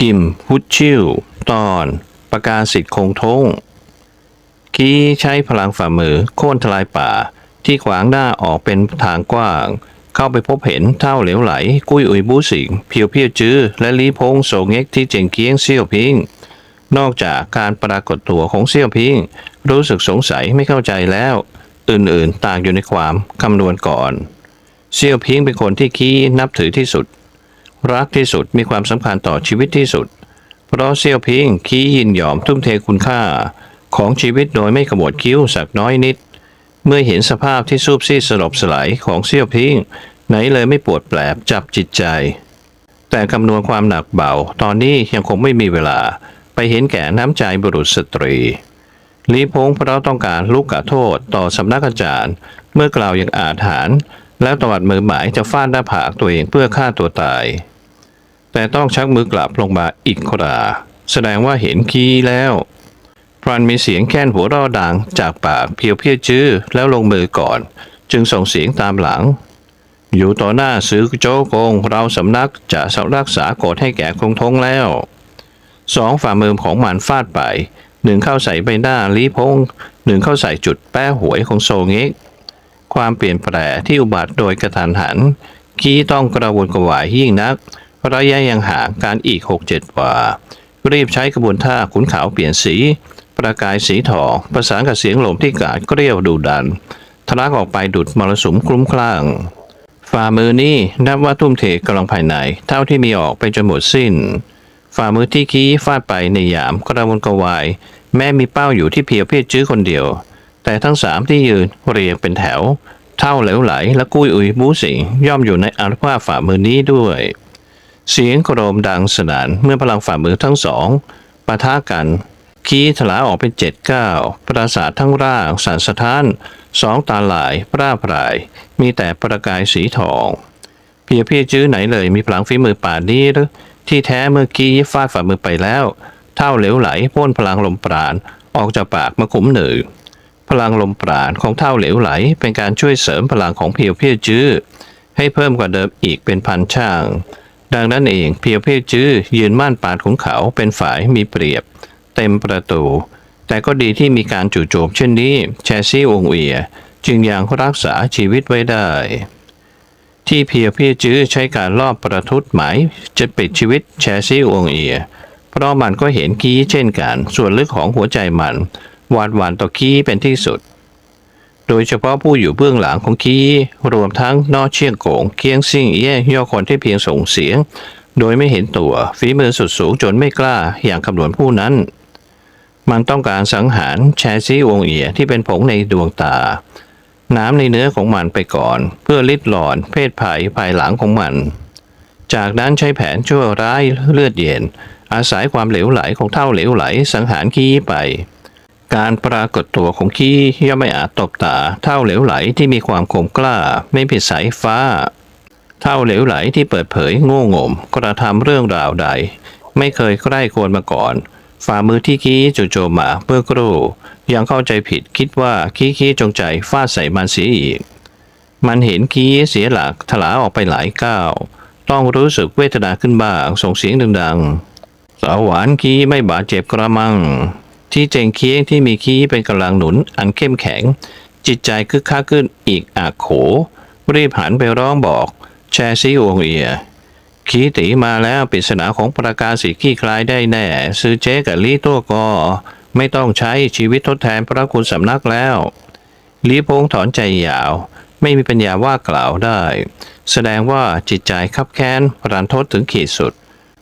กิมฮุดชิวตอนประกาศสิทธิ์คงทงคีใช้พลังฝ่ามือโค่นทลายป่า ที่ขวางหน้าออกเป็นทางกว้าง เข้าไปพบเห็นเท่าเหลวไหล กุ้ยอุยบูสิงเพียวเพียวจื้อ และลีพงโสงเง็กที่เจงเกียงเซี่ยวพิง นอกจากการปรากฏตัวของเซี่ยวพิง รู้สึกสงสัยไม่เข้าใจแล้ว อื่นๆต่างอยู่ในความคำนวณก่อน เซี่ยวพิงเป็นคนที่คีนับถือที่สุด รักที่สุดมีความสำคัญต่อชีวิตที่สุด เพราะเซียวพิงขี้ยินยอมทุ่มเทคุณค่า ของชีวิตโดยไม่ขมวดคิ้วสักน้อยนิด เมื่อเห็นสภาพที่ซูบซีดสลบสลายของเซียวพิงไหนเลยไม่ปวดแปลบจับจิตใจ แต่คำนวณความหนักเบา ตอนนี้ยังคงไม่มีเวลาไปเห็นแก่น้ำใจบุรุษสตรีลีพงเพราะต้องการลูกกะโทษต่อสำนักอาจารย์ เมื่อกล่าวอย่างอาถรรพ์แล้วตวัดมือหมายจะฟาดหน้าผากตัวเองเพื่อฆ่าตัวตาย แต่ต้องชักมือกลับลงมาอีกครา แสดงว่าเห็นคีแล้ว พรันมีเสียงแค้นหัวเรอดังจากปากเพียวเพียจื้อแล้วลงมือก่อน จึงส่งเสียงตามหลัง อยู่ต่อหน้าซื้อโจ้กงเราสำนักจะสรักษากฎให้แก่คงทงแล้ว สองฝ่ามือของมันฟาดไปหนึ่งเข้าใส่ใบหน้าลีพงหนึ่งเข้าใส่จุดแป้หวยของโซเงกความเปลี่ยนแปลที่อุบัติโดยกระทันหันคีต้องกระวนกระวายยิ่งนัก ระยะยังห่างการอีกหกเจ็ดวา รีบใช้กระบวนท่าขุนขาวเปลี่ยนสี ประกายสีทองประสานกับเสียงลมที่กาดเกลียวดูดันทะลักออกไปดุดมรสุมคลุ้มคลั่งฝ่ามือนี้นับว่าทุ่มเทกำลังภายใน เท่าที่มีออกไปจนหมดสิ้น ฝ่ามือที่คีฟาดไปในยามกระวนกระวาย แม้มีเป้าอยู่ที่เพียวเพียจื้อคนเดียว แต่ทั้งสามที่ยืนเรียงเป็นแถว เท่าเหลวไหลและกุ้ยอุยบูสิงย่อมอยู่ในอานุภาฝ่ามือนี้ด้วย เสียงโครมดังสนั่นเมื่อพลังฝ่ามือทั้งสองปะทะกัน คีถลาออกเป็นเจ็ดเก้าปราสาททั้งร่างสันสะท้านสองตาหลายปราพราย มีแต่ประกายสีทองเพียเพียจื้อไหนเลยมีพลังฝีมือป่านนี้หรือที่แท้เมื่อกี้ฟาดฝ่ามือไปแล้ว เท่าเหลวไหลพ่นพลังลมปราณออกจากปากมาขุมหนึ่งพลังลมปราณของเท่าเหลวไหล เป็นการช่วยเสริมพลังของเพียวเพียจื้อให้เพิ่มกว่าเดิมอีกเป็นพันช่าง ดังนั้นเองเพียวเพียจื้อยืนม่านปานของเขาเป็นฝ่ายมีเปรียบ เต็มประตู แต่ก็ดีที่มีการจู่โจมเช่นนี้แชซี่วงเวีย จึงยังรักษาชีวิตไว้ได้ ที่เพียวเพียจื้อใช้การลอบประทุษหมายจะปิดชีวิตแชซี่วงเอีย เพราะมันก็เห็นกี้เช่นกัน ส่วนลึกของหัวใจมันหวาดหวานต่อกี้เป็นที่สุด โดยเฉพาะผู้อยู่เบื้องหลังของคีรวมทั้งนอเชียงโกงเคียงซิ่งเย่ย่อคนที่เพียงส่งเสียง โดยไม่เห็นตัวฝีมือสุดสูงจนไม่กล้าอย่างคำนวณผู้นั้น มันต้องการสังหารแชซี่วงเอียที่เป็นผงในดวงตา น้ำในเนื้อของมันไปก่อน เพื่อลิดหลอนเพศภัยภายหลังของมัน จากนั้นใช้แผนชั่วร้ายเลือดเย็น อาศัยความเหลวไหลของเท่าเหลวไหลสังหารคีไป การปรากฏตัวของขี้ย่อมไม่อาจตบตา เท่าเหลวไหลที่มีความคมกล้า ไม่ผิดสายฟ้า เท่าเหลวไหลที่เปิดเผยโง่งม กระทำเรื่องราวใด ไม่เคยใกล้ควรมาก่อน ฝ่ามือที่ขี้จู่โจมมาเพื่อกรูยังเข้าใจผิดคิดว่าขี้ขี้จงใจฟาดใส่มันเสียอีก มันเห็นขี้เสียหลักถลาออกไปหลายก้าวต้องรู้สึกเวทนาขึ้นบ้างส่งเสียงดังๆสาวหวานขี้ไม่บาดเจ็บกระมัง ที่เจงเคียงที่มีขี้เป็นกำลังหนุนอันเข้มแข็ง จิตใจคึกคักขึ้นอีกอาโข รีบหันไปร้องบอก แชซี่วงเอียขี้ตีมาแล้วปริศนาของประกาศสีขี้คลายได้แน่ ซื้อเจ๊กับลี่ตัวก็ไม่ต้องใช้ชีวิตทดแทนพระคุณสำนักแล้วลีพงถอนใจยาว ไม่มีปัญญาว่ากล่าวได้ แสดงว่าจิตใจคับแค้นรันทดถึงขีดสุด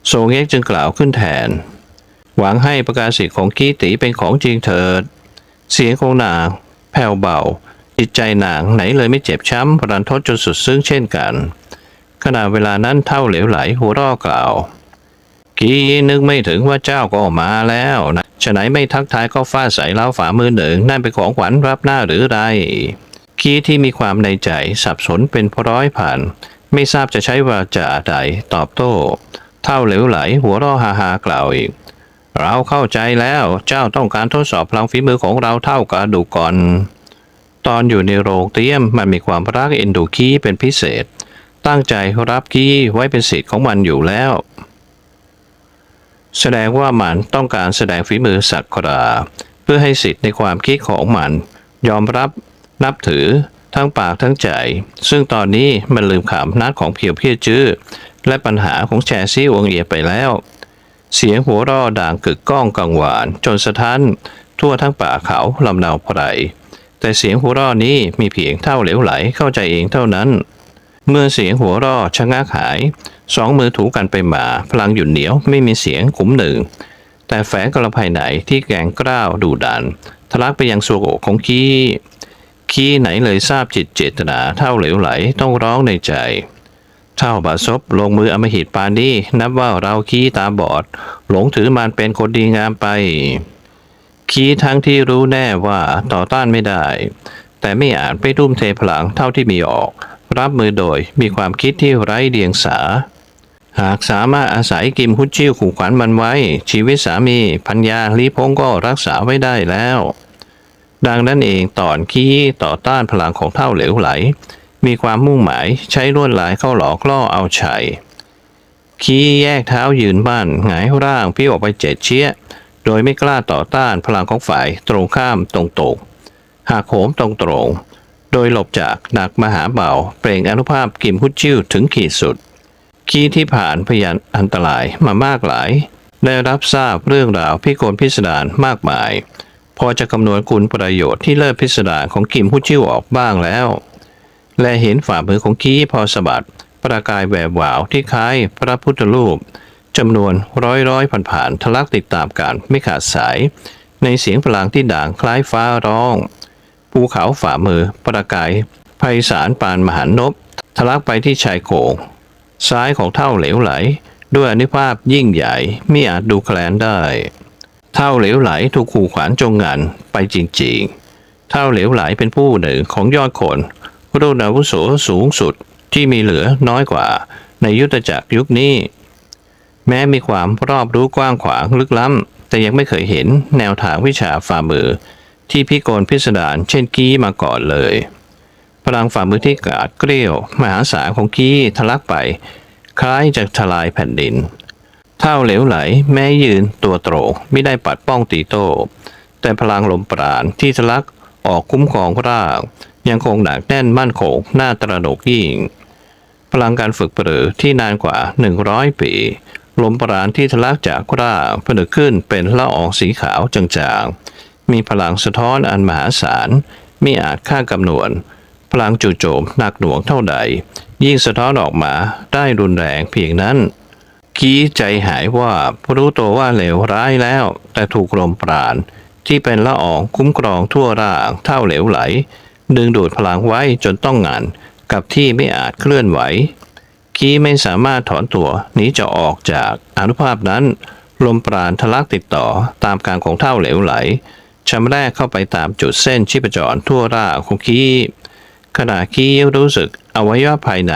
โซเงกจึงกล่าวขึ้นแทน หวังให้ประกาศสิทธิ์ของกี้ตีเป็นของจริงเถิด เสียงของนางแผ่วเบา จิตใจนางไหนเลยไม่เจ็บช้ำรันทดจนสุดซึ้งเช่นกัน ขณะเวลานั้นเท่าเหลวไหลหัวรอกล่าว กี้นึกไม่ถึงว่าเจ้าก็มาแล้วนะฉะไหนไม่ทักทายก็ฟาดใส่เล้าฝ่ามือหนึ่งนั่นเป็นของขวัญรับหน้าหรือไรกี้ที่มีความในใจสับสนเป็นพร้อยผ่าน ไม่ทราบจะใช้วาจาใดตอบโต้ เท่าเหลวไหลหัวเรอฮาฮากล่าวอีก เราเข้าใจแล้วเจ้าต้องการทดสอบพลังฝีมือของเราเท่ากระดูกก่อน ตอนอยู่ในโรงเตรียมมันมีความรักเอ็นดูคี้เป็นพิเศษ ตั้งใจรับกี้ไว้เป็นสิทธิ์ของมันอยู่แล้ว แสดงว่ามันต้องการแสดงฝีมือสักราเพื่อให้สิทธิ์ในความคิดของมัน ยอมรับนับถือทั้งปากทั้งใจ ซึ่งตอนนี้มันลืมขำนัดของเพียวเพียจื้อและปัญหาของแชซี่วงเอียไปแล้ว เสียงหัวรอด่างกึกก้องกังวาน จนสะท้านทั่วทั้งป่าเขาลำนาวไพรแต่เสียงหัวเรอนี้มีเพียงเท่าเหลวไหลเข้าใจเองเท่านั้น เมื่อเสียงหัวรอชะงักหาย สองมือถูกันไปมาพลังหยุ่นเหนียวไม่มีเสียงขุมหนึ่ง แต่แฝงกระภายในที่แกงกล้าวดูดันทะลักไปยังสวงอกของคีคีไหนเลยทราบจิตเจตนาเท่าเหลวไหลต้องร้องในใจ เท่าบาซบลงมืออมหิตปานนี้นับว่าเราขี้ตาบอด หลงถือมันเป็นคนดีงามไป ขี้ทั้งที่รู้แน่ว่าต่อต้านไม่ได้ แต่ไม่อาจไปทุ่มเทพลังเท่าที่มีออก รับมือโดยมีความคิดที่ไร้เดียงสา หากสามารถอาศัยกิมฮุดชิ่วขู่ขวัญมันไว้ ชีวิตสามีพัญญาลีพงก็รักษาไว้ได้แล้ว ดังนั้นเองตอนขี้ต่อต้านพลังของเท่าเหลวไหล มีความมุ่งหมายใช้ลวดลายเข้าหลอกล่อเอาชัยขี้แยกเท้ายืนบ้านหงายร่างพี่ออกไปเจ็ดเชี้ยโดยไม่กล้าต่อต้านพลังของฝ่ายตรงข้ามตรงตกหากโหมตรงตรงโดยหลบจากหนักมหาเบาเปล่งอนุภาพกิมพุชิ่วถึงขีดสุด ขี้ที่ผ่านพยานอันตรายมามากหลาย ได้รับทราบเรื่องราวพิกลพิสดารมากมาย พอจะคำนวณคุณประโยชน์ที่เลิศพิสดารของกิมพุชชิ่วออกบ้างแล้ว และเห็นฝ่ามือของกี้พอสะบัด ประกายแวววาวที่คล้ายพระพุทธรูปจำนวนร้อยร้อยผ่านผ่านทะลักติดตามกันไม่ขาดสาย ในเสียงพลังที่ด่างคล้ายฟ้าร้อง ภูเขาฝ่ามือประกายไพศาลปานมหานพทะลักไปที่ชายโขงซ้ายของเท่าเหลวไหล ด้วยอนุภาพยิ่งใหญ่ไม่อาจดูแคลนได้ เท่าเหลวไหลถูกขู่ขวานจงงันไปจริงๆ เท่าเหลวไหลเป็นผู้หนึ่งของยอดคน รุ่นอาวุโสสูงสุดที่มีเหลือน้อยกว่า ในยุทธจักรยุคนี้ แม้มีความรอบรู้กว้างขวางลึกล้ำ แต่ยังไม่เคยเห็นแนวทางวิชาฝ่ามือ ที่พิกลพิสดารเช่นกี้มาก่อนเลย พลังฝ่ามือที่กาดเกลียว มหาศาลของกี้ทะลักไป คล้ายจะทลายแผ่นดิน เท่าเหลวไหลแม้ยืนตัวตรงไม่ได้ปัดป้องตีโต้แต่พลังลมปราณที่ทะลักออกคุ้มครองร่าง ยังคงหนักแน่นมั่นคงน่าตระหนกยิ่ง พลังการฝึกปรือที่นานกว่า 100 ปีลมปราณที่ทะลักจากร่างผนึกขึ้นเป็นละอองสีขาวจางๆ มีพลังสะท้อนอันมหาศาลไม่อาจค่ากำนวน พลังจู่โจมหนักหน่วงเท่าใด ยิ่งสะท้อนออกมาได้รุนแรงเพียงนั้นกี้ใจหายว่ารู้ตัวว่าเหลวร้ายแล้ว แต่ถูกลมปราณที่เป็นละอองคุ้มครองทั่วร่างเท่าเหลวไหล ดึงดูดพลังไว้จนต้องงาน กับที่ไม่อาจเคลื่อนไหวกี้ไม่สามารถถอนตัวหนีจะออกจากอนุภาพนั้น ลมปราณทะลักติดต่อตามการของเท่าเหลวไหลชำแรกเข้าไปตามจุดเส้นชีพจรทั่วร่างของกี้ขณะกี้รู้สึกอวัยวะภายใน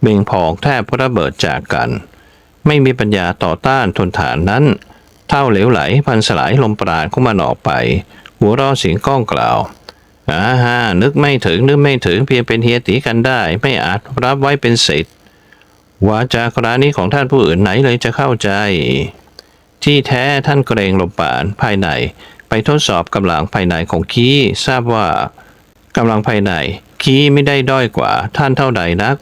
เบ่งพองแทบระเบิดจากกัน ไม่มีปัญญาต่อต้านทนทานนั้น เท่าเหลวไหลพันสลายลมปราณของมันออกไป หัวเรอเสียงก้องกล่าว อ่าฮะนึกไม่ถึงนึกไม่ถึงเพียงเป็นเฮียตีกันได้ ไม่อาจรับไว้เป็นสิทธิวาจากรานี้ของท่านผู้อื่นไหนเลยจะเข้าใจ ที่แท้ท่านเกรงลมปราณภายใน ไปทดสอบกำลังภายในของคีทราบว่ากำลังภายใน คีไม่ได้ด้อยกว่าท่านเท่าใดนัก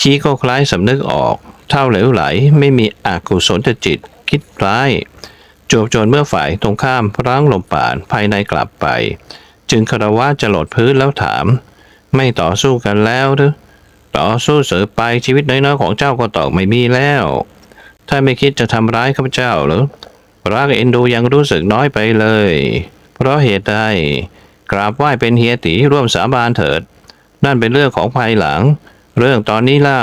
คีก็คล้ายสำนึกออก เท่าเหลวไหล ไม่มีอกุศลจิต คิดร้ายจวบจนเมื่อฝ่ายตรงข้ามร้างลมปราณภายในกลับไป จึงคารวะจะหลดพื้นแล้วถาม ไม่ต่อสู้กันแล้วหรือต่อสู้เสือไปชีวิตน้อยๆของเจ้าก็ตอกไม่มีแล้ว ถ้าไม่คิดจะทำร้ายข้าพเจ้าหรือรักเอ็นดูยังรู้สึกน้อยไปเลย เพราะเหตุใดกราบไหว้เป็นเฮียตีร่วมสาบานเถิด นั่นเป็นเรื่องของภายหลัง เรื่องตอนนี้เล่า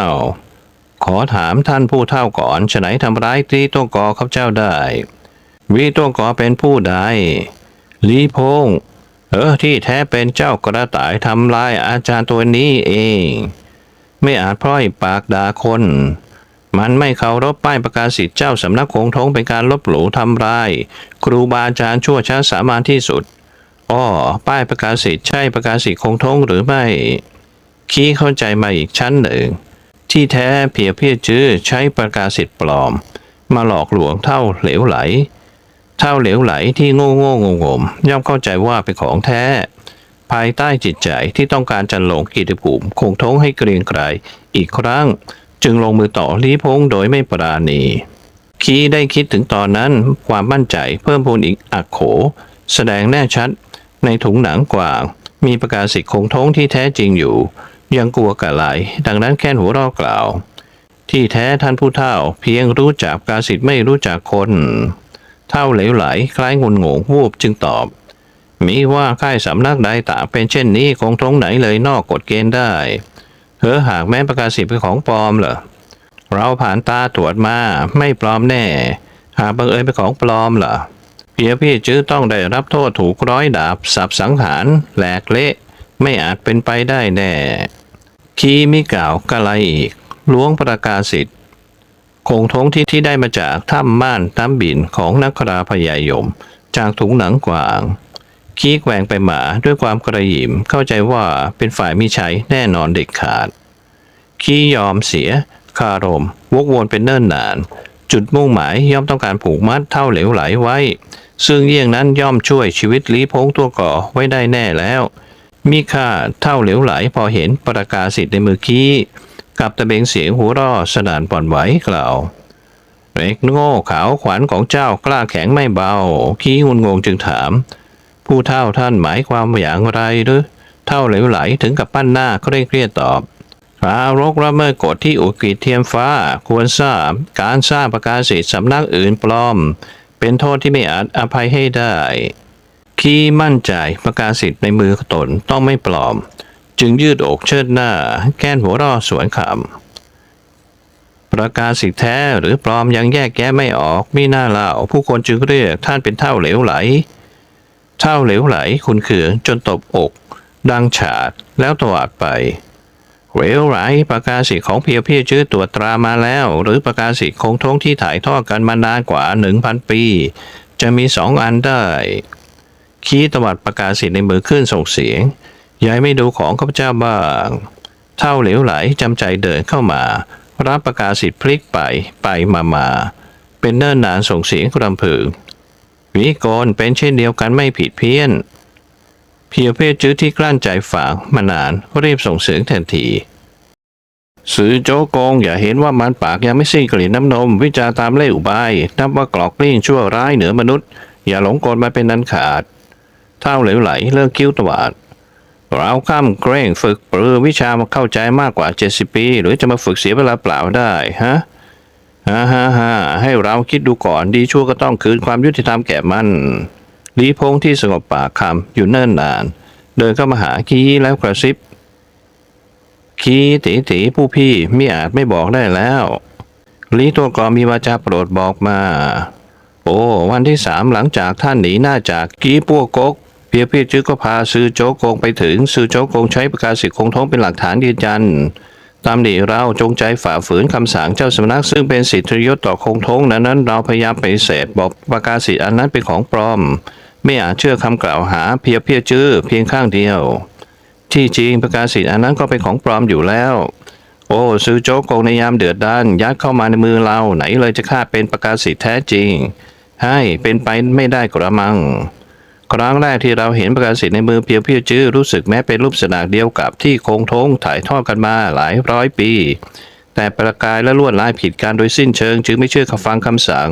ขอถามท่านผู้เท่าก่อนฉะไหนทำร้ายตีตัวกอข้าพเจ้าได้ วีตัวกอเป็นผู้ใดลีพง เออที่แท้เป็นเจ้ากระต่ายทำลายอาจารย์ตัวนี้เอง ไม่อาจพร่อยปากด่าคน มันไม่เคารพป้ายประกาศสิทธิ์เจ้าสำนักคงทงเป็นการลบหลู่ทำลาย ครูบาอาจารย์ชั่วช้าสามานที่สุดอ้อป้ายประกาศสิทธิ์ใช่ประกาศสิทธิ์คงทงหรือไม่ ขี้เข้าใจมาอีกชั้นหนึ่ง ที่แท้เพียเพียจื้อใช้ประกาศสิทธิ์ปลอม มาหลอกลวงเท่าเหลวไหล เท่าเหลวไหลที่โง่โง่งงงๆย่อมเข้าใจว่าเป็นของแท้ ภายใต้จิตใจที่ต้องการจันหลงกิติภูมิคงท้องให้เกรียงไกรอีกครั้ง จึงลงมือต่อลีพงโดยไม่ปราณี คีได้คิดถึงตอนนั้นความมั่นใจเพิ่มพูนอีกอักโข แสดงแน่ชัด ในถุงหนังกว่าง มีประกาศสิทธิ์คงท้องที่แท้จริงอยู่ ยังกลัวกะไหลดังนั้นแค่หัวเรอกล่าว ที่แท้ท่านผู้เฒ่า เพียงรู้จักกาสิทธิ์ไม่รู้จักคน เท่าเหลวไหล คล้ายงุนงงวูบจึงตอบ มีว่าค่ายสำนักใดต่างเป็นเช่นนี้คงตรงไหนเลยนอกกฎเกณฑ์ได้เธอหากแม้ประกาศสิทธิ์เป็นของปลอมเหรอเราผ่านตาตรวจมาไม่ปลอมแน่ หากบังเอิญเป็นของปลอมล่ะเพียพี่จื้อต้องได้รับโทษถูกร้อยดาบสับสังหารแหลกเละ ไม่อาจเป็นไปได้แน่ คีมิกล่าวกะไรอีกล้วงประกาศสิทธิ์ คงท้องที่ที่ได้มาจากถ้ำม่านน้ำบินของนักคราพยายม จากถุงหนังกวางคีแกว่งไปมาด้วยความกระหยิมเข้าใจว่าเป็นฝ่ายมิชัยแน่นอนเด็ดขาด ขี้ยอมเสีย คารม วกวนเป็นเนิ่นนาน จุดมุ่งหมายย่อมต้องการผูกมัดเท่าเหลวไหลไว้ ซึ่งเยี่ยงนั้นย่อมช่วยชีวิตลีพงตัวก่อไว้ได้แน่แล้ว มีค่าเท่าเหลวไหลพอเห็นประกาศสิทธิ์ในมือกี้ กับตะเบงเสียงหัวเร่อสนานปล่อนไหวกล่าวเล็กโง่ขาวขวัญของเจ้ากล้าแข็งไม่เบา ขี้งุนงงจึงถาม ผู้เท่าท่านหมายความอย่างไรหรือเท่าเหลวไหลถึงกับปั้นหน้าเคร่งเครียดตอบพระรกละเมิดกฎที่อุกิจเทียมฟ้า ควรทราบการสร้างประกาศสิทธิสำนักอื่นปลอม เป็นโทษที่ไม่อาจอภัยให้ได้คีมั่นใจประกาศสิทธิ์ในมือตนต้องไม่ปลอม จึงยืดอกเชิดหน้า แก้นหัวรอสวนคำประกาศสิทธิ์แท้หรือปลอมยังแยกแยะไม่ออกมีหน้าเล่าผู้คนจึงเรียกท่านเป็นเท่าเหลวไหล เท่าเหลวไหลคุณเขืองจนตบอก ดังฉาดแล้วตวาดไปเหลวไหลประกาศสิทธิของเพียวเพียชื่อตรวจตรามาแล้ว หรือประกาศสิทธิคงท้องที่ถ่ายทอดกันมานานกว่าหนึ่งพันปี จะมีสองอันได้คีตวัดประกาศสิทธิในมือขึ้นส่งเสียง ยายไม่ดูของข้าพเจ้าบ้าง เท่าเหลวไหลจำใจเดินเข้ามา รับประกาศสิทธิ์พลิกไปไปมามา เป็นเนิ่นนานส่งเสียงรำพึงวิกลเป็นเช่นเดียวกันไม่ผิดเพี้ยนเพียวเพื่อจื้อที่กลั้นใจฝางมานานรีบส่งเสียงทันทีสื่อโจโกงอย่าเห็นว่ามันปากยังไม่สิ้นกลิ่นน้ำนม วิจารตามเล่อุบายนับว่ากรอกกลิ้งชั่วร้ายเหนือมนุษย์ อย่าหลงกลมาเป็นนันขาด เท่าเหลวไหลเลิกคิ้วตวาด เราข้ามเกรงฝึกปรือวิชามาเข้าใจมากกว่า 70 ปี หรือจะมาฝึกเสียเวลาเปล่าได้ฮะฮ่าฮ่าฮ่าให้เราคิดดูก่อนดีชั่วก็ต้องคืนความยุติธรรมแก่มันลีพงที่สงบปากคำอยู่เนิ่นนาน เดินเข้ามาหาคีแล้วกระซิบ คีตีตีผู้พี่ไม่อาจไม่บอกได้แล้วลีตัวกรอมีวาจาโปรดบอกมา โอ้ วันที่สามหลังจากท่านหนีหน้าจากกีปัวกก เพียเพี่จื้อก็พาซื้อโจ๊กโกงไปถึงซื้อโจ๊กโกงใช้ประกาศสิทธิ์คงท้องเป็นหลักฐานยืนยันตามหนีเราจงใจฝ่าฝืนคำสั่งเจ้าสำนักซึ่งเป็นสิทธิยศต่อคงทงนั้นนั้น เราพยายามไปเสธบอกประกาศสิทธิ์อันนั้นเป็นของปลอม ไม่อาจเชื่อคำกล่าวหาเพียเพียจื้อเพียงข้างเดียว ที่จริงประกาศสิทธิ์อันนั้นก็เป็นของปลอมอยู่แล้ว โอ้ซื้อโจ๊กโกงในยามเดือดด้านยัดเข้ามาในมือเราไหนเลยจะคาเป็นประกาศสิทธิ์แท้จริง ให้เป็นไปไม่ได้กระมัง ครั้งแรกที่เราเห็นประกาศสิทธิ์ในมือเพียวเพียวจื้อรู้สึกแม้เป็นรูปสนากเดียวกับที่คงทงถ่ายทอดกันมาหลายร้อยปี แต่ประกายและลวดลายผิดการโดยสิ้นเชิง จึงไม่เชื่อคำฟังคำสั่ง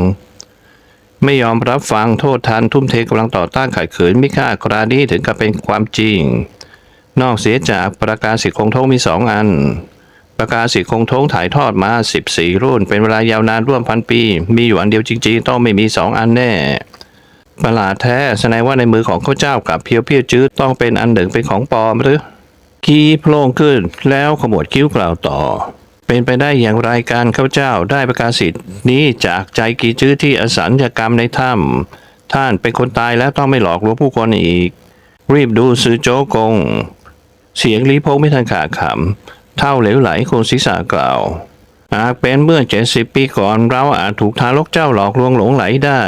ไม่ยอมรับฟังโทษทันทุ่มเทกำลังต่อต้านขัดขืนไม่ค่ากรณีถึงกับเป็นความจริง นอกเสียจากประกาศสิทธิ์คงทงมีสองอันประกาศสิทธิ์คงทงถ่ายทอดมา 14 รุ่น เป็นเวลายาวนานร่วมพันปี มีอยู่อันเดียวจริงๆ ต้องไม่มีสองอันแน่ ประหลาดแท้แสดงว่าในมือของข้าเจ้ากับเพียวเพียวจื้อต้องเป็นอันหนึ่งเป็นของปลอมหรือกีโพลงขึ้นแล้วขมวดคิ้วกล่าวต่อ เป็นไปได้อย่างไรการข้าเจ้าได้ประกาศสิทธิ์นี้จากใจกีจื้อที่อสัญญกรรมในถ้ำท่านเป็นคนตายแล้วต้องไม่หลอกลวงผู้คนอีก รีบดูซื้อโจกง เสียงลีพงไม่ทันขาดคำเท่าเหลวไหลคงศีรษะกล่าวหากเป็นเมื่อเจ็ดสิบปีก่อนเราอาจถูกทารกเจ้าหลอกลวงหลงไหลได้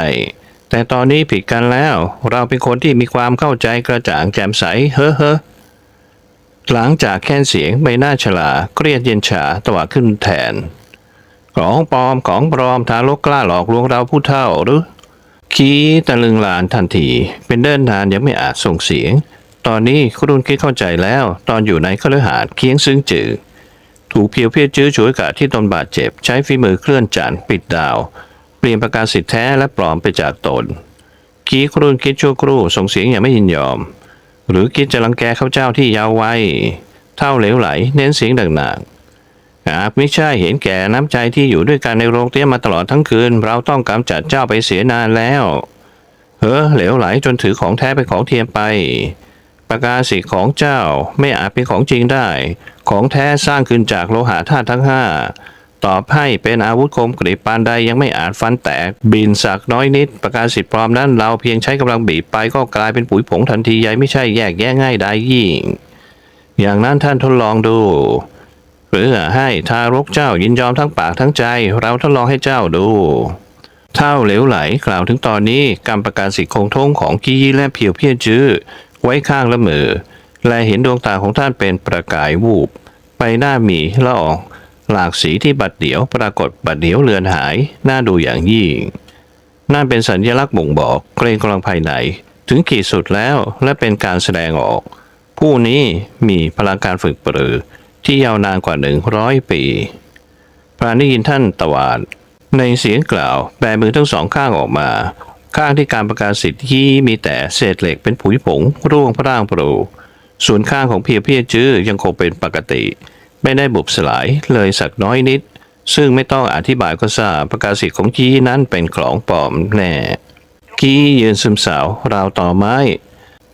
แต่ตอนนี้ผิดกันแล้ว เราเป็นคนที่มีความเข้าใจกระจ่างแจ่มใส เฮ้อเฮ้อหลังจากแค่นเสียงใบหน้าฉลาเครียดเย็นชาตวาดขึ้นแทน ของปลอมของปลอมทารกกล้าหลอกลวงเราผู้เท่าหรือ คีตะลึงหลานทันที เป็นเดินทานยังไม่อาจส่งเสียง ตอนนี้ครุ่นคิดเข้าใจแล้ว ตอนอยู่ในคฤหาสน์เคียงซึ้งจือถูกเพียวเพียจื้อฉวยกาที่ตนบาดเจ็บ ใช้ฝีมือเคลื่อนจานปิดดาว ลี่ยนประกาศสิทธิ์แท้และปลอมไปจากตนคีครุ่นคิดชั่วครู่ส่งเสียงอย่างไม่ยินยอม หรือคิดจะรังแกข้าเจ้าที่ยาวไว้เท่าเหลวไหล เน้นเสียงดังๆหากไม่ใช่เห็นแก่น้ำใจที่อยู่ด้วยกันในโรงเตี้ยมาตลอดทั้งคืน เราต้องกำจัดเจ้าไปเสียนานแล้ว เฮ้อเหลวไหลจนถือของแท้เป็นของเทียมไป ประกาศสิทธิ์ของเจ้าไม่อาจเป็นของจริงได้ ของแท้สร้างขึ้นจากโลหะธาตุทั้งห้า ตอบให้เป็นอาวุธคมกริบปานใดยังไม่อาจฟันแตก บินสักน้อยนิด ประกาศสิทธิ์ปลอมนั้นเราเพียงใช้กำลังบีบไปก็กลายเป็นปุ๋ยผงทันทีใหญ่ไม่ใช่แยกแยะง่ายได้ยิ่ง อย่างนั้นท่านทดลองดูเพื่อให้ทารกเจ้ายินยอมทั้งปากทั้งใจ เราทดลองให้เจ้าดู เท่าเหลวไหลกล่าวถึงตอนนี้กรรมประการสิทธิ์คงทงของกี้และเพียวเพียจื้อไว้ข้างละมือและเห็นดวงตาของท่านเป็นประกายวูบไปหน้ามีละออง หลากสีที่บัดเดียวปรากฏบัดเดียวเลือนหาย น่าดูอย่างยิ่ง นั่นเป็นสัญลักษณ์บ่งบอกเกรงกำลังภายใน ถึงขีดสุดแล้วและเป็นการแสดงออก ผู้นี้มีพลังการฝึกปรือ ที่ยาวนานกว่าหนึ่งร้อยปี พระได้ยินท่านตวาด ในเสียงกล่าวแบมือทั้งสองข้างออกมา ข้างที่การประกาศสิทธิ์ี่มีแต่เศษเหล็กเป็นผุยผงร่วงพร่างปรูส่วนข้างของเพียเพียจื้อยังคงเป็นปกติ ไม่ได้บุบสลายเลยสักน้อยนิด ซึ่งไม่ต้องอธิบายก็ทราบประกาศสิทธิ์ของกี้นั้นเป็นของปลอมแน่ กี้ยืนซึมเศร้าราวต่อไม้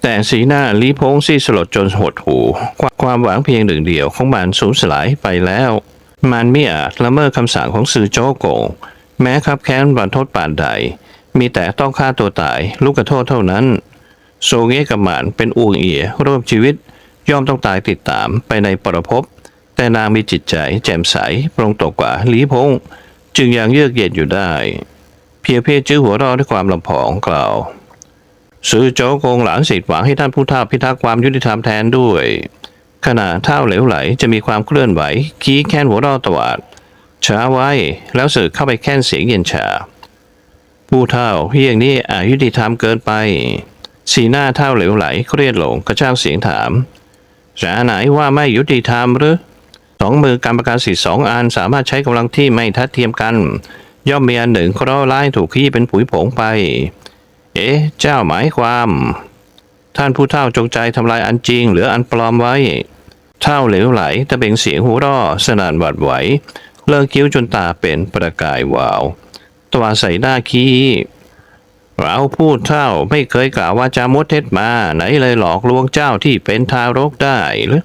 แต่สีหน้าลีพงซี่สลดจนหดหูความหวังเพียงหนึ่งเดียวของมันสูญสลายไปแล้ว มันไม่อาจละเมิดคำสั่งของสื่อโจโกง แม้ครับแค้นบันทดป่านใด มีแต่ต้องฆ่าตัวตายลูกกระโทษเท่านั้นโซเงะกับหมานเป็นอูงเอียร่วมชีวิตย่อมต้องตายติดตามไปในปรภพ แต่นางมีจิตใจแจ่มใสปรงตกกว่าหลีพงจึงยังเยือกเย็นอยู่ได้ เพียเพียจื้อหัวเรอด้วยความลำพองกล่าวซื้อโจโกงหลานสิทธิ์หวังให้ท่านผู้เฒ่าพิทักษ์ความยุติธรรมแทนด้วย ขณะเท่าเหลวไหลจะมีความเคลื่อนไหวขี้แค้นหัวเรอตวาดช้าไว้แล้วสึกเข้าไปแค้นเสียงเย็นชา ผู้เท่าเพียงนี้อายุติธรรมเกินไป สีหน้าเท่าเหลวไหลเครียดหลงกระช่ากเสียงถามจะไหนว่าไม่ยุติธรรมหรือ สองมือการประกาศสิทธิ์สองอันสามารถใช้กำลังที่ไม่ทัดเทียมกัน ย่อมมีอันหนึ่งเคราะห์ร้ายถูกขี้เป็นผุยผงไป เอ๊ะ เจ้าหมายความ ท่านผู้เฒ่าจงใจทำลายอันจริงหรืออันปลอมไว้ เท่าเหลวไหลตะเบงเสียงหัวเร่อสนั่นหวัดไหวเลิกคิ้วจนตาเป็นประกายวาวตัวใส่หน้าขี้เราพูดเท่าไม่เคยกล่าวว่าจามดเท็จมา ไหนเลยหลอกลวงเจ้าที่เป็นทารกได้หรือ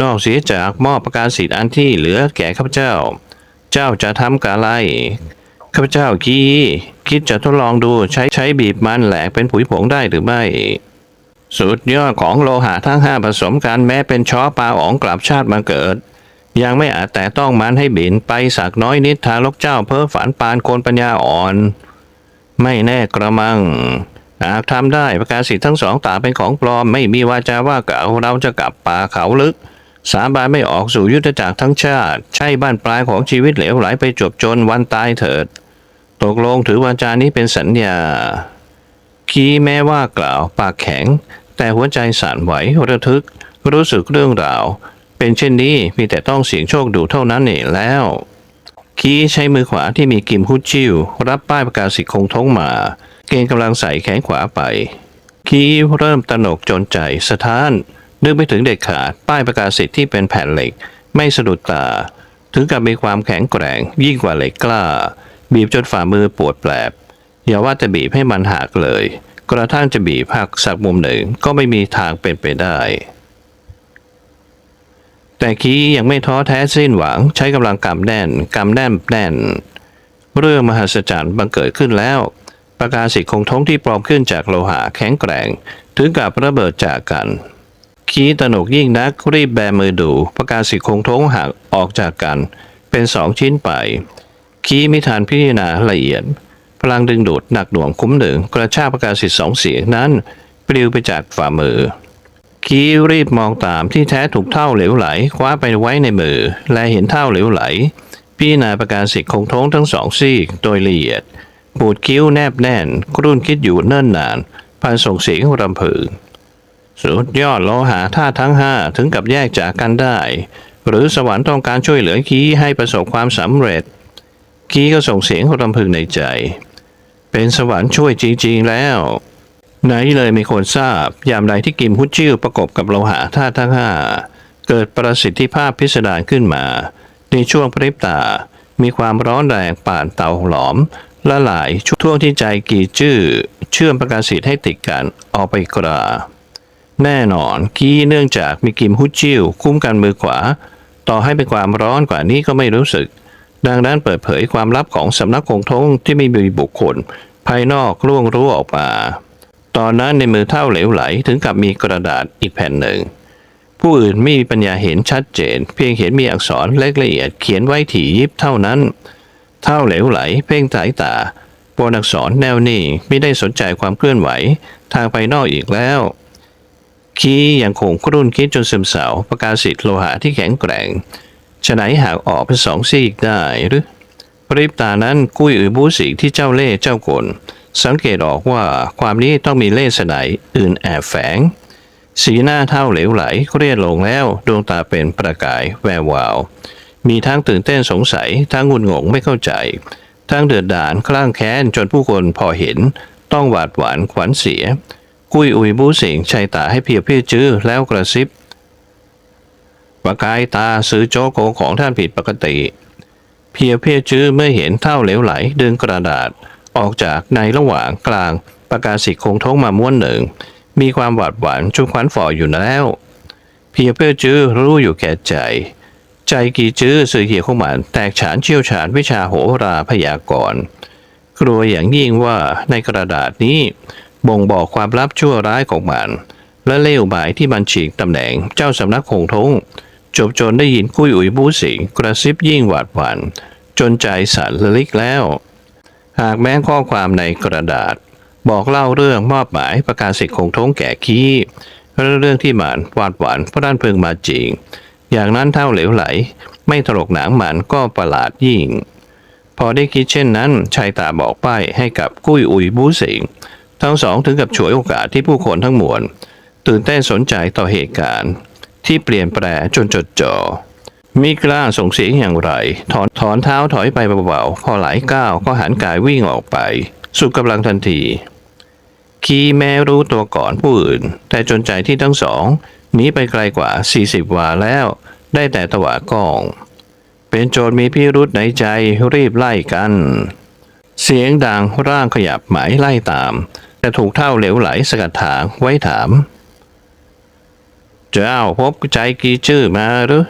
นอกเสียจากมอบประกาศสิทธิ์อันที่เหลือแก่ข้าพเจ้า เจ้าจะทำกะไรข้าพเจ้ากี้คิดจะทดลองดูใช้ใช้บีบมันแหลกเป็นผุยผงได้หรือไม่ สุดยอดของโลหะทั้งห้าผสมกันแม้เป็นช้อปลาอ๋องกลับชาติมาเกิด ยังไม่อาจแต่ต้องมันให้บินไปสักน้อยนิดทารกเจ้าเพ้อฝันปานโคนปัญญาอ่อน ไม่แน่กระมังหากทำได้ประกาศสิทธิ์ทั้งสองตาเป็นของปลอมไม่มีวาจาว่าเก่าเราจะกลับป่าเขาลึก สาบานไม่ออกสู่ยุทธจักรทั้งชาติ ใช่บ้านปลายของชีวิตเหลวไหลไปจบจนวันตายเถิด ตกลงถือวาจานี้เป็นสัญญา คีแม้ว่ากล่าวปากแข็ง แต่หัวใจสั่นไหวระทึก รู้สึกเรื่องราว เป็นเช่นนี้มีแต่ต้องเสี่ยงโชคดูเท่านั้นเองแล้ว คีใช้มือขวาที่มีกิมฮุดชิวรับป้ายประกาศสิทธิ์คงท้องมา เกณฑ์กำลังใส่แขนขวาไป คีเริ่มตนกจนใจสะท้าน นึกไปถึงเด็กขาดป้ายประกาศสิทธิ์ที่เป็นแผ่นเหล็ก ไม่สะดุดตา ถึงกับมีความแข็งแกร่ง ยิ่งกว่าเหล็กกล้า บีบจนฝ่ามือปวดแปลบ อย่าว่าแต่บีบให้มันหักเลย กระทั่งจะบีบหักสักมุมหนึ่งก็ไม่มีทางเป็นไปได้ แต่คียังไม่ท้อแท้สิ้นหวังใช้กำลังกำแน่นกำแน่นแน่น เรื่องมหัศจรรย์บังเกิดขึ้นแล้วประกาศสิทธิ์คงท้องที่ปลอมขึ้นจากโลหะแข็งแกร่ง ถึงกับระเบิดจากกัน คีตนกยิ่งนักรีบแบมือดูประกาศสิคงท้งหักออกจากกัน เป็นสองชิ้นไปคีมิทานพิจารณาละเอียด พลังดึงดูดหนักหน่วงคุ้มหนึ่งกระชากประกาศสิทธิสองเสียงนั้นปลิวไปจากฝ่ามือคีรีบมองตามที่แท้ถูกเท่าเหลวไหล คว้าไปไว้ในมือ และเห็นเท่าเหลวไหล พี่นาประกาศสิทธิ์คงท้องทั้งสองซีกโดยละเอียดปูดคิ้วแนบแน่นกรุ่นคิดอยู่เนิ่นนาน พันส่งเสียงรำพึง สุดยอดโลหะท่าทั้งห้าถึงกับแยกจากกันได้ หรือสวรรค์ต้องการช่วยเหลือคีให้ประสบความสำเร็จ คีก็ส่งเสียงรำพึงในใจ เป็นสวรรค์ช่วยจริงๆแล้ว ไหนเลยมีคนทราบ ยามใดที่กิมฮุจิ้วประกบกับโลหะธาตุทั้งห้าเกิดประสิทธิภาพพิสดารขึ้นมา ในช่วงพริบตา มีความร้อนแรงป่านเตาหลอมละลายช่วงที่ใจกีจื้อ เชื่อมประกาศสิทธิ์ให้ติดกันออกไปกรา แน่นอนกี้เนื่องจากมีกิมฮุจิ้วคุ้มกันมือขวา ต่อให้เป็นความร้อนกว่านี้ก็ไม่รู้สึก ดังนั้นเปิดเผยความลับของสำนักคงทงที่ไม่มีบุคคล ภายนอกล่วงรู้ออกมา ตอนนั้นในมือเท่าเหลวไหลถึงกับมีกระดาษอีกแผ่นหนึ่ง ผู้อื่นไม่มีปัญญาเห็นชัดเจน เพียงเห็นมีอักษรเล็กละเอียดเขียนไว้ถี่ยิบเท่านั้น เท่าเหลวไหล เพ่งสายตาบนอักษรแนวนี้ไม่ได้สนใจความเคลื่อนไหว ทางภายนอกอีกแล้ว คียังคงครุ่นคิดจนซึมเศร้าประกาศสิทธิ์โลหะที่แข็งแกร่งฉะไหนหากออกเป็นสองซีกได้หรือปริบตานั้นกุ้ยอือบูสีที่เจ้าเล่เจ้ากลสังเกตออกว่าความนี้ต้องมีเล่ห์สไนยอื่นแอบแฝง สีหน้าเท่าเหลวไหลเครียดลงแล้วดวงตาเป็นประกายแวววาว มีทั้งตื่นเต้นสงสัย ทั้งงุนงงไม่เข้าใจ ทั้งเดือดดาลคลั่งแค้นจนผู้คนพอเห็น ต้องหวาดหวานขวัญเสีย กุ้ยอุยบูเสิงชัยตาให้เพียบเพียจื้อแล้วกระซิบประกายตาซื้อโจโกของท่านผิดปกติ เพียเพียจื้อเมื่อเห็นเท่าเหลวไหลดึงกระดาษ ออกจากในระหว่างกลางประกาศสิคงท้องมาม้วนหนึ่ง มีความหวาดหวานชุนขวัญฝ่ออยู่แล้ว เพียเพียจื้อรู้อยู่แก่ใจ ใจกีจื้อสื่อเหี่ยวของมันแตกฉานเชี่ยวชาญวิชาโหราพยากรณ์กลัวอย่างยิ่งว่าในกระดาษนี้ บ่งบอกความลับชั่วร้ายของมัน และเล่วหมายที่มันฉีกตำแหน่งเจ้าสำนักคงทงจบจนได้ยินคุยอุ๋ยบูสิงกระซิบยิ่งหวาดหวัน่นจนใจสั่นระลิกแล้ว หากแม้ข้อความในกระดาษ บอกเล่าเรื่องมอบหมายประกาศสิทธิ์คงทงแก่ขี้และเรื่องที่หมันหวาดหวานเพราะด้านเพึงมาจริง อย่างนั้นเท่าเหลวไหล ไม่ถลกหนังหมันก็ประหลาดยิ่ง พอได้คิดเช่นนั้นชายตาบอกป้ายให้กับกุ้ยอุ๋ยบูสิง ทั้งสองถึงกับฉวยโอกาสที่ผู้คนทั้งมวล ตื่นเต้นสนใจต่อเหตุการณ์ ที่เปลี่ยนแปลจนจดจ่อมิกล้าส่งเสียงอย่างไร ถอนถอนเท้าถอยไปเบาๆพอหลายก้าวก็หันกายวิ่งออกไป สุดกำลังทันที คีแม้รู้ตัวก่อนผู้อื่น แต่จนใจที่ทั้งสองหนีไปไกลกว่า 40 วาแล้ว ได้แต่ตวากอง เป็นโจรมีพิรุษในใจรีบไล่กัน เสียงดังร่างขยับหมายไล่ตาม แต่ถูกเท่าเหลวไหลสกัดทางไว้ถาม เจ้าพบใจกีจื้อมาหรือ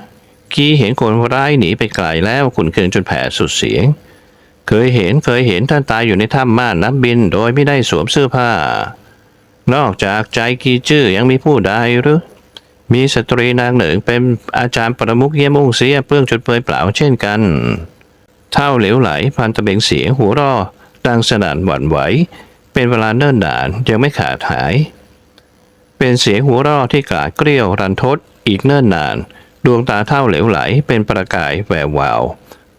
กีเห็นคนร้ายหนีไปไกลแล้วขุนเคืองจนแผ่สุดเสียง เคยเห็นเคยเห็นท่านตายอยู่ในถ้ำม่านน้ำบินโดยไม่ได้สวมเสื้อผ้า นอกจากใจกีจื้อยังมีผู้ใดหรือมีสตรีนางหนึ่งเป็นอาจารย์ประมุขเยี่ยมองเสียเปื้องจนเปลือยเปล่าเช่นกัน เท่าเหลวไหลพันตะเบงเสียงหัวรอดังสนั่นหวั่นไหว เป็นเวลาเนิ่นนานยังไม่ขาดหาย เป็นเสียงหัวเราะที่กราดเกลียวรันทดอีกเนิ่นนาน ดวงตาเท่าเหลวไหลเป็นประกายแวววาว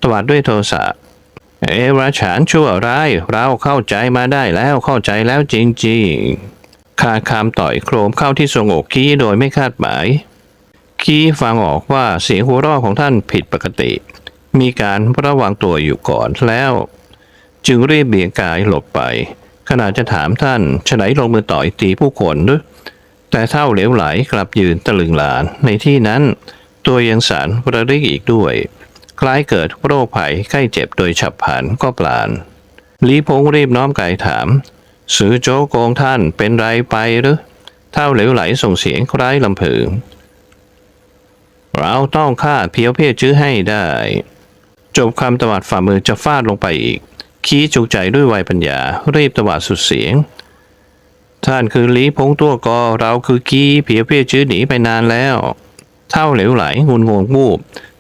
ตวาดด้วยโทสะเอราฉานชั่วร้าย เราเข้าใจมาได้แล้วเข้าใจแล้วจริงๆคาคามต่อยโครมเข้าที่ทรงอกคีโดยไม่คาดหมาย คีฟังออกว่าเสียงหัวเราะของท่านผิดปกติ มีการระวังตัวอยู่ก่อนแล้ว จึงรีบเบี่ยงกายหลบไป ขณะจะถามท่านฉไหนลงมือต่อยตีผู้คนหรือแต่เท่าเหลวไหลกลับยืนตะลึงหลาน ในที่นั้นตัวยังสารระริกอีกด้วย คล้ายเกิดโรคภัยใกล้เจ็บโดยฉับพลันก็ปลานลีพงรีบน้อมกายถามสือโจโกงท่านเป็นไรไปหรือเท่าเหลวไหลส่งเสียงคล้ายลำพึงเราต้องฆ่าเพียวเพียจื้อให้ได้ จบคำตวัดฝ่ามือจะฟาดลงไปอีก ขี้จุกใจด้วยวัยปัญญา รีบตวัดสุดเสียง ท่านคือลีพงตัวกอเราคือกี้เพียเพียจื้อหนีไปนานแล้ว เท่าเหลวไหลงุนงงวูบ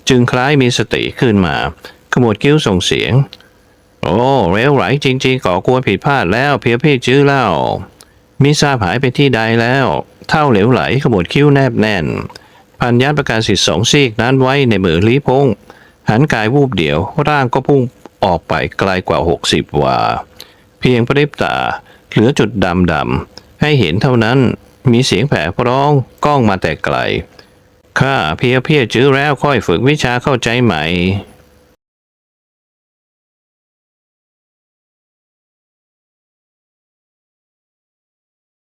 จึงคล้ายมีสติขึ้นมาขมวดคิ้วส่งเสียง โอ้เหลวไหลจริง ๆก่อกวนผิดพลาดแล้วเพียเพียจื้อเล่ามิทราบหายไปที่ใดแล้ว เท่าเหลวไหลขมวดคิ้วแนบแน่น พันยัดประกาศสิทธิ์สองซีกนั้นไว้ในมือลีพงหันกายวูบเดียว ร่างก็พุ่ง ออกไปไกลกว่า 60 วา เพียงพริบตา เหลือจุดดำดำๆให้เห็นเท่านั้นมีเสียงแผ่ร้องก้องมาแต่ไกล ข้าเพียเพียจื้อแล้วค่อยฝึกวิชาเข้าใจใหม่